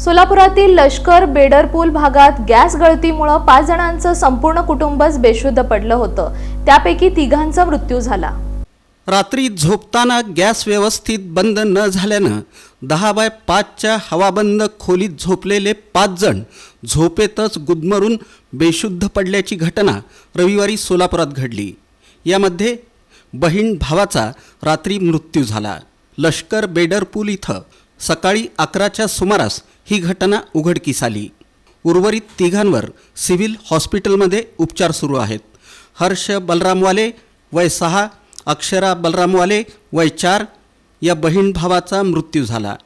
सोलापुरातील लष्कर बेडरपूल भागात गॅस गळतीमुळं पाच जणांचं संपूर्ण कुटुंबच बेशुद्ध पडलं होतं. त्यापैकी तिघांचा मृत्यू झाला. रात्री झोपताना गॅस व्यवस्थित बंद न झाल्यानं दहा बाय पाचच्या हवाबंद खोलीत झोपलेले पाच जण झोपेतच गुदमरून बेशुद्ध पडल्याची घटना रविवारी सोलापुरात घडली. यामध्ये बहीण भावाचा रात्री मृत्यू झाला. लष्कर बेडरपूल इथं सकाळी अकराच्या सुमारास ही घटना उघडकीस आली. उर्वरित तिघांवर सिव्हिल हॉस्पिटलमध्ये उपचार सुरू आहेत. हर्ष बलरामवाले वय सहा अक्षरा बलरामवाले वय चार या बहीण भावाचा मृत्यू झाला.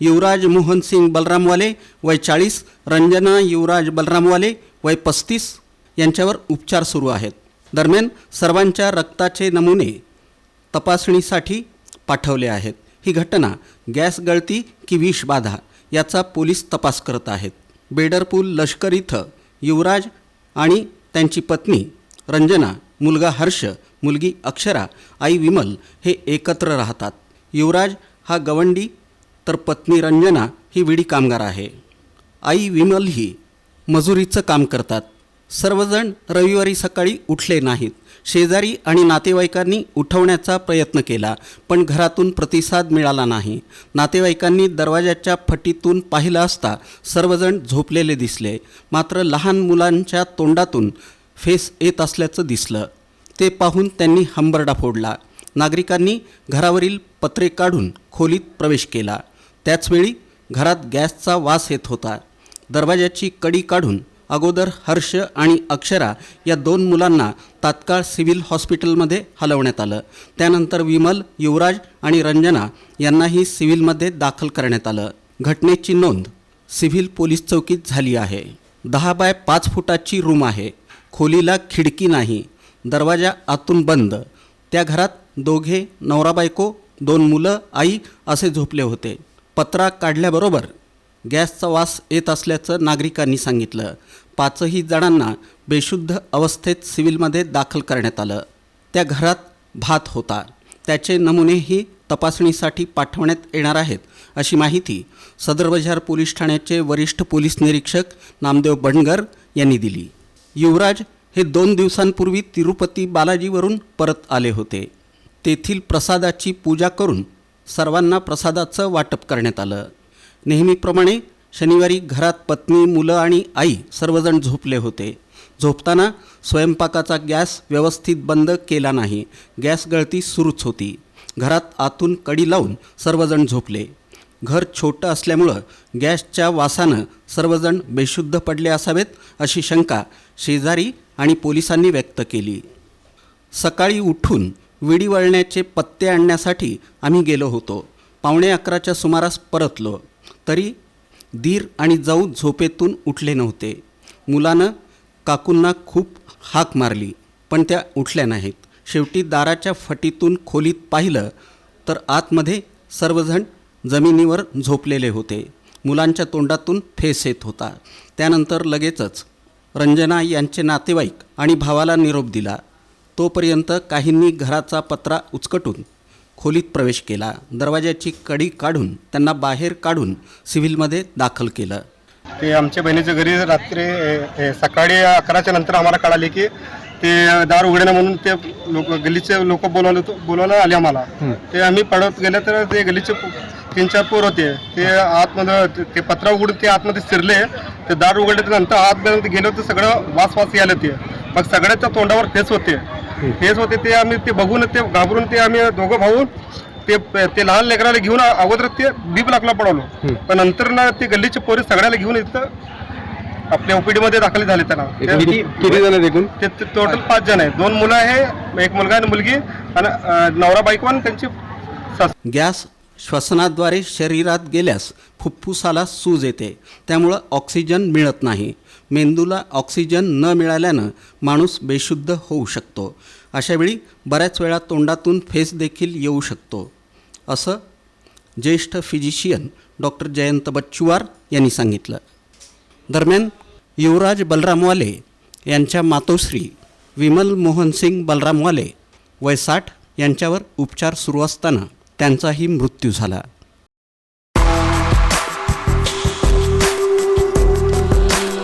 युवराज मोहनसिंग बलरामवाले वय चाळीस रंजना युवराज बलरामवाले वय पस्तीस यांच्यावर उपचार सुरू आहेत. दरम्यान सर्वांच्या रक्ताचे नमुने तपासणीसाठी पाठवले आहेत. ही घटना गॅस गळती की विषबाधा याचा पोलीस तपास करत आहेत. बेडरपूल लष्कर इथं युवराज आणि त्यांची पत्नी रंजना मुलगा हर्ष मुलगी अक्षरा आई विमल हे एकत्र राहतात. युवराज हा गवंडी तर पत्नी रंजना ही विडी कामगार आहे. आई विमल ही मजुरीचं काम करतात. सर्वजण रविवारी सकाळी उठले नाहीत. शेजारी आणि नातेवाईकांनी उठवण्याचा प्रयत्न केला पण घरातून प्रतिसाद मिळाला नाही. नातेवाईकांनी दरवाजाच्या फटीतून पाहिलं असता सर्वजण झोपलेले दिसले. मात्र लहान मुलांच्या तोंडातून फेस येत असल्याचं दिसलं. ते पाहून त्यांनी हंबरडा फोडला. नागरिकांनी घरावरील पत्रे काढून खोलीत प्रवेश केला. त्याचवेळी घरात गॅसचा वास येत होता. दरवाजाची कडी काढून अगोदर हर्ष आणि अक्षरा या दोन मुलांना तात्काळ सिव्हिल हॉस्पिटलमध्ये हलवण्यात आलं. त्यानंतर विमल युवराज आणि रंजना यांनाही सिव्हिलमध्ये दाखल करण्यात आलं. घटनेची नोंद सिव्हिल पोलीस चौकीत झाली आहे. दहा बाय पाच फुटाची रूम आहे. खोलीला खिडकी नाही. दरवाजा आतून बंद. त्या घरात दोघे नवरा बायको दोन मुलं आई असे झोपले होते. पत्रा काढल्याबरोबर गॅसचा वास येत असल्याचं नागरिकांनी सांगितलं. पाचही जणांना बेशुद्ध अवस्थेत सिव्हिलमध्ये दाखल करण्यात आलं. त्या घरात भात होता. त्याचे नमुनेही तपासणीसाठी पाठवण्यात येणार आहेत अशी माहिती सदर बजार पोलीस ठाण्याचे वरिष्ठ पोलीस निरीक्षक नामदेव बणगर यांनी दिली. युवराज हे दोन दिवसांपूर्वी तिरुपती बालाजीवरून परत आले होते. तेथील प्रसादाची पूजा करून सर्वांना प्रसादाचं वाटप करण्यात आलं. नेहमीप्रमाणे शनिवारी घरात पत्नी मुलं आणि आई सर्वजण झोपले होते. झोपताना स्वयंपाकाचा गॅस व्यवस्थित बंद केला नाही. गॅस गळती सुरूच होती. घरात आतून कडी लावून सर्वजण झोपले. घर छोटं असल्यामुळं गॅसच्या वासानं सर्वजण बेशुद्ध पडले असावेत अशी शंका शेजारी आणि पोलिसांनी व्यक्त केली. सकाळी उठून विडी वळण्याचे पत्ते आणण्यासाठी आम्ही गेलो होतो. पावणे अकराच्या सुमारास परतलो. तरी दीर आणि जाऊ झोपेतून उठले नव्हते. मुलानं काकूंना खूप हाक मारली पण त्या उठल्या नाहीत. शेवटी दाराच्या फटीतून खोलीत पाहिलं तर आतमध्ये सर्वजण जमिनीवर झोपलेले होते. मुलांच्या तोंडातून फेस येत होता. त्यानंतर लगेचच रंजना यांचे नातेवाईक आणि भावाला निरोप दिला. तोपर्यंत काहींनी घराचा पत्रा उचकटून खोलीत प्रवेश केला. दरवाजाची कडी काढून त्यांना बाहेर काढून सिव्हिलमध्ये दाखल केलं. ते आमच्या बहिणीच्या घरी रात्री ए, ए, सकाळी अकराच्या नंतर आम्हाला कळाले की ते दार उघडणं म्हणून ते लोक गल्लीचे लोक बोलवले बोलवायला आले आम्हाला. ते आम्ही पडत गेले तर ते गल्लीचे तीन चार पोर होते. ते आतमध्ये ते- पत्रा उघडून ते आतमध्ये शिरले. ते दार उघडले नंतर आतपर्यंत गेले होते सगळं वास वास यायला ते मग सगळ्याच्या तोंडावर फेस होते. फेस होते ते आम्ही ते बघून ते घाबरून ते आम्ही दोघं भाऊ ते ते लहान लेकराला घेऊन अगोदर ते बीप लागला पडवलो पण नंतर ना ते गल्लीचे पोरे सगळ्याला घेऊन इथं आपल्या ओपीडी मध्ये दाखल झाले त्यांना किती जण एकूण? ते टोटल पाच जण आहेत. दोन मुलं आहे एक मुलगा आणि मुलगी आणि नवरा बायको आणि त्यांची सास गॅस श्वसनाद्वारे शरीरात गेल्यास फुफ्फुसाला सूज येते. त्यामुळं ऑक्सिजन मिळत नाही. मेंदूला ऑक्सिजन न मिळाल्यानं माणूस बेशुद्ध होऊ शकतो. अशावेळी बऱ्याच वेळा तोंडातून फेस देखील येऊ शकतो. असं ज्येष्ठ फिजिशियन डॉक्टर जयंत बच्चुवार यांनी सांगितलं. दरम्यान युवराज बलरामवाले यांच्या मातोश्री विमल मोहनसिंग बलरामवाले वय साठ यांच्यावर उपचार सुरू असताना त्यांचाही मृत्यू झाला.